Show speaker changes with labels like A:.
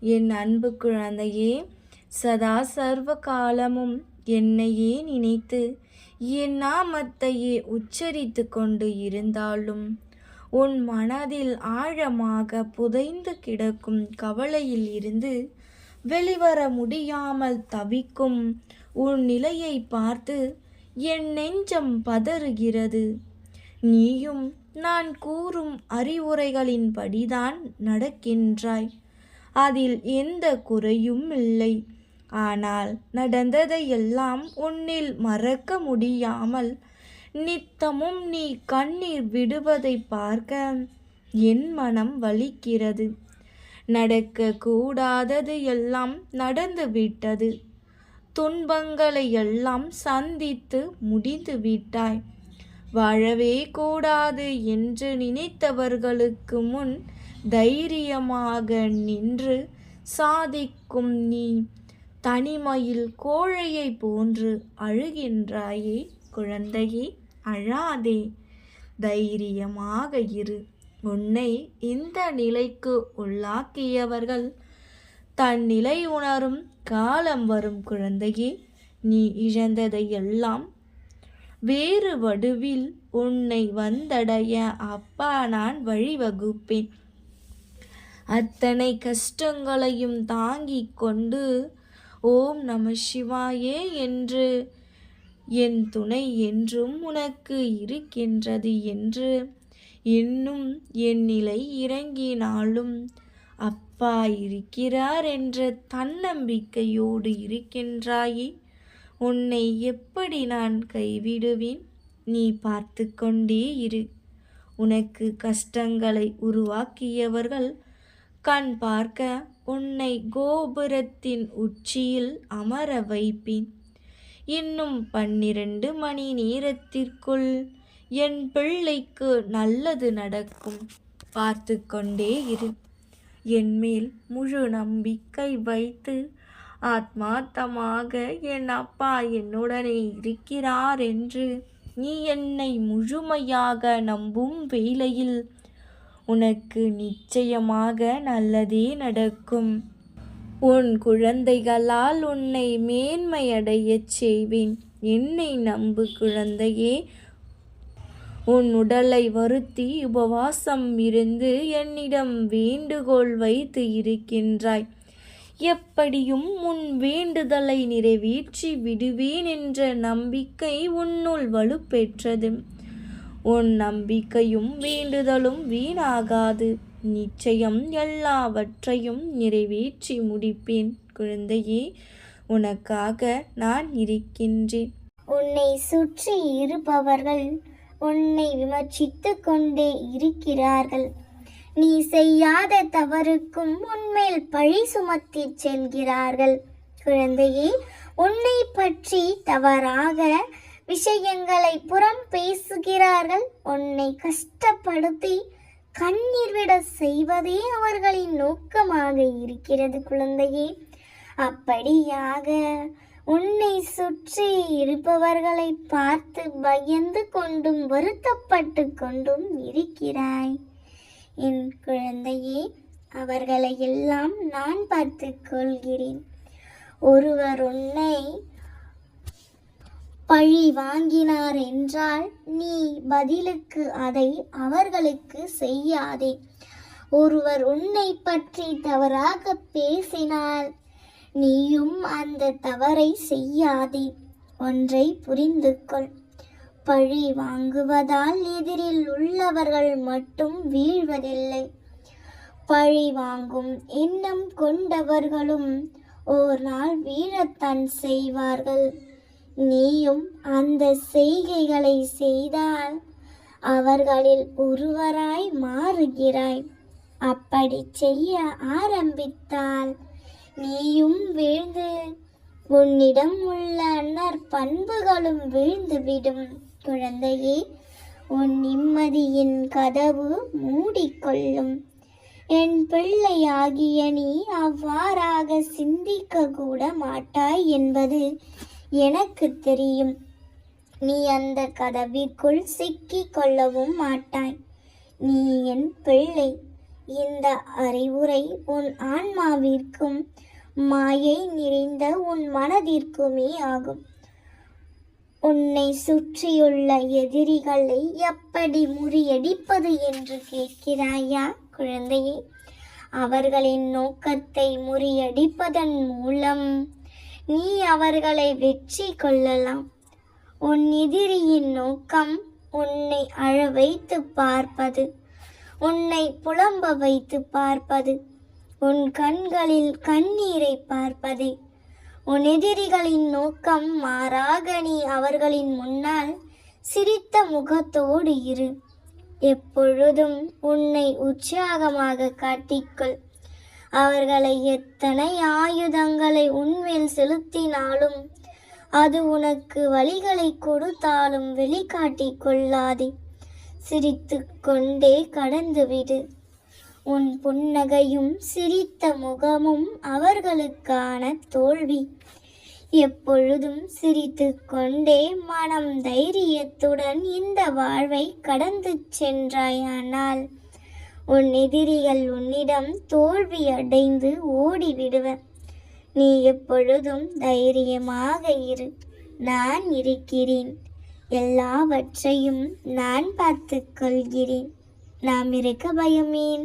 A: என் அன்பு குழந்தையே சதா சர்வ காலமும் என்னையே நினைத்து என் நாமத்தையே உச்சரித்து கொண்டு இருந்தாலும் உன் மனதில் ஆழமாக புதைந்து கிடக்கும் கவலையில் இருந்து வெளிவர முடியாமல் தவிக்கும் உன் நிலையை பார்த்து என் நெஞ்சம் பதறுகிறது. நீயும் நான் கூறும் அறிவுரைகளின்படிதான் நடக்கின்றாய். அதில் எந்த குறையும் இல்லை. ஆனால் நடந்ததையெல்லாம் உன்னில் மறக்க முடியாமல் நித்தமும் நீ கண்ணீர் விடுவதை பார்க்க என் மனம் வலிக்கிறது. நடக்க கூடாதது எல்லாம் நடந்து விட்டது துன்பங்களை எல்லாம் சந்தித்து முடிந்து விட்டாய். வாழவே கூடாது என்று நினைத்தவர்களுக்கு முன் தைரியமாக நின்று சாதிக்கும் நீ தனிமையில் கோழையை போன்று அழுகின்றாயே குழந்தையே அழாதே. தைரியமாக இரு. உன்னை இந்த நிலைக்கு உள்ளாக்கியவர்கள் தன் நிலை உணரும் காலம் வரும் குழந்தையே. நீ இழந்ததை எல்லாம் வேறு வடுவில் உன்னை வந்தடைய அப்பா நான் வழிவகுப்பேன். அத்தனை கஷ்டங்களையும் தாங்கிக் கொண்டு ஓம் நம சிவாயே என்று என் துணை என்றும் உனக்கு இருக்கின்றது என்று இன்னும் என் நிலை இறங்கினாலும் அப்பா இருக்கிறார் என்ற தன்னம்பிக்கையோடு இருக்கின்றாயே உன்னை எப்படி நான் கைவிடுவேன்? நீ பார்த்து கொண்டே இரு. உனக்கு கஷ்டங்களை உருவாக்கியவர்கள் கண் பார்க்க உன்னை கோபுரத்தின் உச்சியில் அமர வைப்பேன். இன்னும் பன்னிரண்டு மணி நேரத்திற்குள் என் பிள்ளைக்கு நல்லது நடக்கும். பார்த்து கொண்டே இரு. என்மேல் முழு நம்பிக்கை வைத்து ஆத்மார்த்தமாக என் அப்பா என்னுடனே இருக்கிறார் என்று நீ என்னை முழுமையாக நம்பும் வேளையில் உனக்கு நிச்சயமாக நல்லதே நடக்கும். உன் குழந்தைகளால் உன்னை மேன்மையடையச் செய்வேன். என்னை நம்பு குழந்தையே. உன் உடலை வருத்தி உபவாசம் இருந்து என்னிடம் வேண்டுகோள் வைத்து இருக்கின்றாய். எப்படியும் உன் வேண்டுதலை நிறைவேற்றி விடுவேன் என்ற நம்பிக்கை உன்னுள் வலுப்பெற்றது. உன் நம்பிக்கையும் வேண்டுதலும் வீணாகாது. நிச்சயம் எல்லாவற்றையும் நிறைவேற்றி முடிப்பேன் குழந்தையே. உனக்காக நான் இருக்கின்றேன்.
B: உன்னை சுற்றி இருப்பவர்கள் உன்னை விமர்சித்து கொண்டே இருக்கிறார்கள். நீ செய்யாத தவறுக்கும் உன்மேல் பழி சுமத்தி செல்கிறார்கள். குழந்தையே உன்னை பற்றி தவறாக விஷயங்களை புறம் பேசுகிறார்கள். உன்னை கஷ்டப்படுத்தி கண்ணீர் விட செய்வதே அவர்களின் நோக்கமாக இருக்கிறது குழந்தையே. அப்படியாக உன்னை சுற்றி இருப்பவர்களை பார்த்து பயந்து கொண்டும் வருத்தப்பட்டு கொண்டும் இருக்கிறாய். என் குழந்தையே அவர்களை எல்லாம் நான் பார்த்து கொள்கிறேன். ஒருவர் உன்னை பழி வாங்கினார் என்றால் நீ பதிலுக்கு அதை அவர்களுக்கு செய்யாதே. ஒருவர் உன்னை பற்றி தவறாக பேசினால் நீயும் அந்த தவறை செய்யாதே. ஒன்றை புரிந்து கொள் பழி வாங்குவதால் எதிரில் உள்ளவர்கள் மட்டும் வீழ்வதில்லை. பழி வாங்கும் எண்ணம் கொண்டவர்களும் ஓர் நாள் வீழத்தான் செய்வார்கள். நீயும் அந்த செய்கைகளை செய்தால் அவர்களில் ஒருவராய் மாறுகிறாய். அப்படி செய்ய ஆரம்பித்தால் நீயும் வீழ்ந்து உன்னிடம் உள்ள நற்பண்புகளும் வீழ்ந்துவிடும். குழந்தையே உன் நிம்மதியின் கதவு மூடிக்கொள்ளும். என் பிள்ளையாகிய நீ அவ்வாறாக சிந்திக்க கூட மாட்டாய் என்பது எனக்கு தெரியும். நீ அந்த கதவிற்குள் சிக்கிக் கொள்ளவும் மாட்டாய். நீ என் பிள்ளை. இந்த அறிவுரை உன் ஆன்மாவிற்கும் மாயை நிறைந்த உன் மனதிற்குமே ஆகும். உன்னை சுற்றியுள்ள எதிரிகளை எப்படி முறியடிப்பது என்று கேட்கிறாயா குழந்தையே? அவர்களின் நோக்கத்தை முறியடிப்பதன் மூலம் நீ அவர்களை வெற்றி கொள்ளலாம். உன் எதிரியின் நோக்கம் உன்னை அழ வைத்து பார்ப்பது. உன்னை புலம்ப வைத்து பார்ப்பது. உன் கண்களில் கண்ணீரை பார்ப்பதே. உன் எதிரிகளின் நோக்கம் மாறாக நீ அவர்களின் முன்னால் சிரித்த முகத்தோடு இரு. எப்பொழுதும் உன்னை உற்சாகமாக காட்டிக்கொள். அவர்களை எத்தனை ஆயுதங்களை உன்மேல் செலுத்தினாலும் அது உனக்கு வழிகளை கொடுத்தாலும் வெளிக்காட்டி கொள்ளாதே. சிரித்து கொண்டே கடந்துவிடு. உன் புன்னகையும் சிரித்த முகமும் அவர்களுக்கான தோல்வி. எப்பொழுதும் சிரித்து கொண்டே மனம் தைரியத்துடன் இந்த வாழ்வை கடந்து சென்றாயானால் உன் எதிரிகள் உன்னிடம் தோல்வி அடைந்து ஓடிவிடுவர். நீ எப்பொழுதும் தைரியமாக இரு. நான் இருக்கிறேன். எல்லாவற்றையும் நான் பார்த்துக் கொள்கிறேன். நாம் இருக்க பயமேன்.